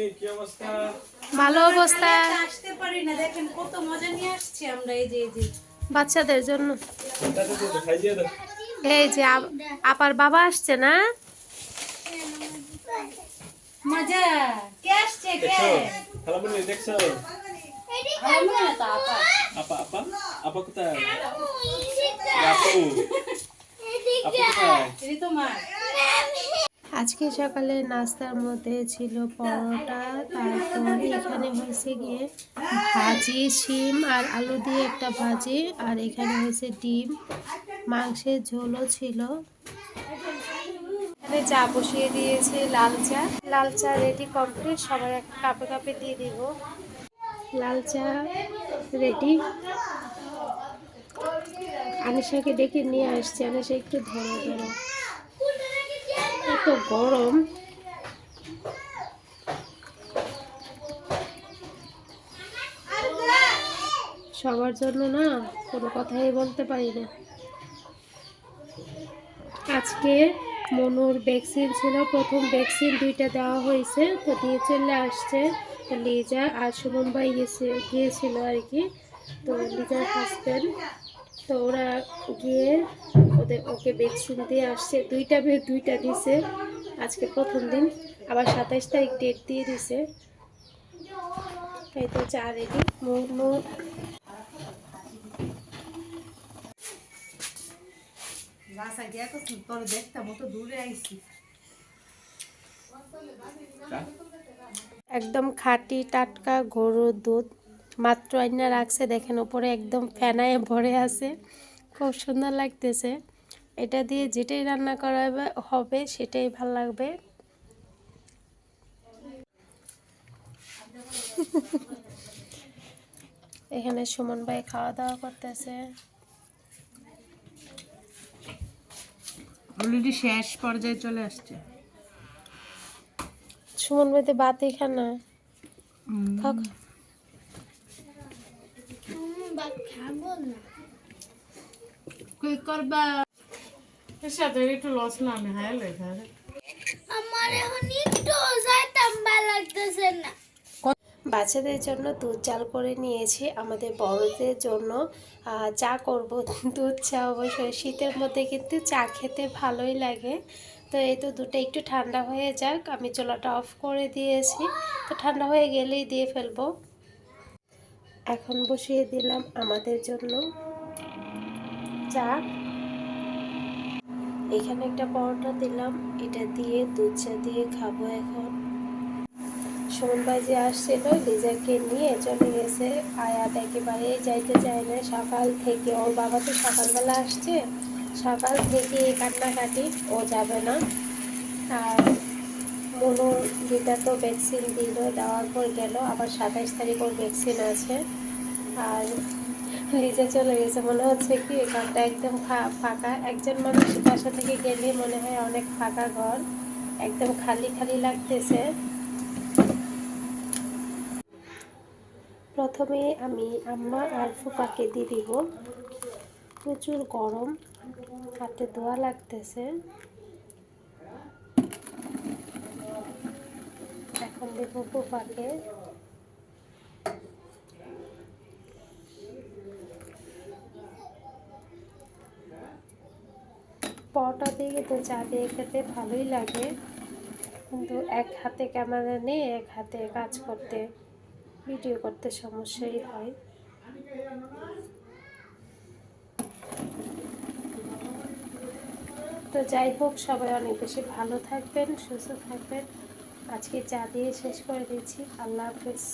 খালামণি কি অবস্থা? ভালো অবস্থা। আসতে পারি না। দেখেন কত মজা নিয়ে আসছি আমরা এই যে এই যে। বাচ্চাদের জন্য। এই যে আপার বাবা আসছে না? মজা। কে আসছে কে? দেখছ? দেখছ আমার তো আপা আপা? আপা আপা কোথায় আপু। আপু কোথায়? এই তোমার আজকে সকালে নাস্তার মধ্যে ছিল পরোটা, তারপর এখানে হয়েছে গিয়ে ভাজি, শিম আর আলু দিয়ে একটা ভাজি, আর এখানে হয়েছে ডিম। মাংসের ঝোলও ছিল। এখানে চা বসিয়ে দিয়েছে লাল চা। লাল চা রেডি কমপ্লিট সবার একটা কাপে কাপে দিয়ে দিব। লাল চা রেডি আনিশাকে ডেকে নিয়ে আসছে, আনিশা একটু ধরো ধরো। এত গরম। সবার জন্য না কোনো কথাই বলতে পারি না। আজকে মনুর ভ্যাকসিন ছিল, প্রথম ভ্যাকসিন দুইটা দেওয়া হয়েছে, তো দিয়ে চলে আসছে। তো লিজা আর সুমন ভাই গেছে, গিয়েছিল আর কি। তো লিজার হাজব্যান্ড তো ওরা গিয়ে ওদের ওকে ভ্যাকসিন দিয়ে আসছে। দুইটা বে- দুইটা দিছে। আজকে প্রথম দিন। আবার সাতাইশ তারিখ ডেট দিয়ে দিছে। এই তো চা রেডি। একদম খাঁটি টাটকা গরুর দুধ। মাত্র আইনা রাখছে দেখেন উপরে একদম ফেনায় ভরে আছে। খুব সুন্দর লাগতেছে। এটা দিয়ে যেটাই রান্না করা হবে- হবে সেটাই ভালো লাগবে। এখানে সুমন ভাই খাওয়া দাওয়া করতেছে। অলরেডি শেষ পর্যায়ে চলে আসছে। সুমন ভাই তো বাতি খানা খাও খাও। কই করবা? সাথে একটু লস না আমি হাই লেখা আমার এখন একটু যাইতাম ভালো লাগতেছে না। বাচ্চাদের জন্য দুধ চাল করে নিয়েছি। আমাদের বড়দের জন্য চা করব। দুধ চা অবশ্যই। শীতের মধ্যে কিন্তু চা খেতে ভালোই লাগে। তো এই তো দুধটা একটু ঠান্ডা হয়ে যাক। আমি চুলাটা অফ করে দিয়েছি। তো ঠান্ডা হয়ে গেলেই দিয়ে ফেলব। এখন বসিয়ে দিলাম আমাদের জন্য চা। এখানে একটা পরোটা দিলাম, এটা দিয়ে দুধ চা দিয়ে খাব এখন। ভাই যে আসছিল লিজাকে নিয়ে চলে গেছে। আয়াত একেবারে যাইতে চায় না। সকাল থেকে, ওর বাবা তো সকালবেলা আসছে। সকাল থেকে এই কান্নাকাটি, ও যাবে না। আর মনুর দিদা তো ভ্যাকসিন দিল, দেওয়ার পর গেল। আবার সাতাইশ তারিখ ওর ভ্যাকসিন আছে। আর লিজা চলে গেছে। মনে হচ্ছে কি ঘরটা একদম ফাঁকা। একজন মানুষ বাসা থেকে গেলে মনে হয় অনেক ফাঁকা ঘর। একদম খালি খালি লাগতেছে। প্রথমে আমি আম্মা আর ফুপাকে দিয়ে দিব। প্রচুর গরম, হাতে ধোয়া লাগতেছে। এখন দেব ফুপাকে পরোটা দিয়ে কিন্তু চা দিয়ে খেতে ভালোই লাগে। কিন্তু এক হাতে ক্যামেরা নিয়ে, এক হাতে কাজ করতে, ভিডিও করতে সমস্যাই হয়। তো যাই হোক, সবাই অনেক বেশি ভালো থাকবেন, সুস্থ থাকবেন। আজকে চা দিয়ে শেষ করে দিচ্ছি। আল্লাহ হাফেজ।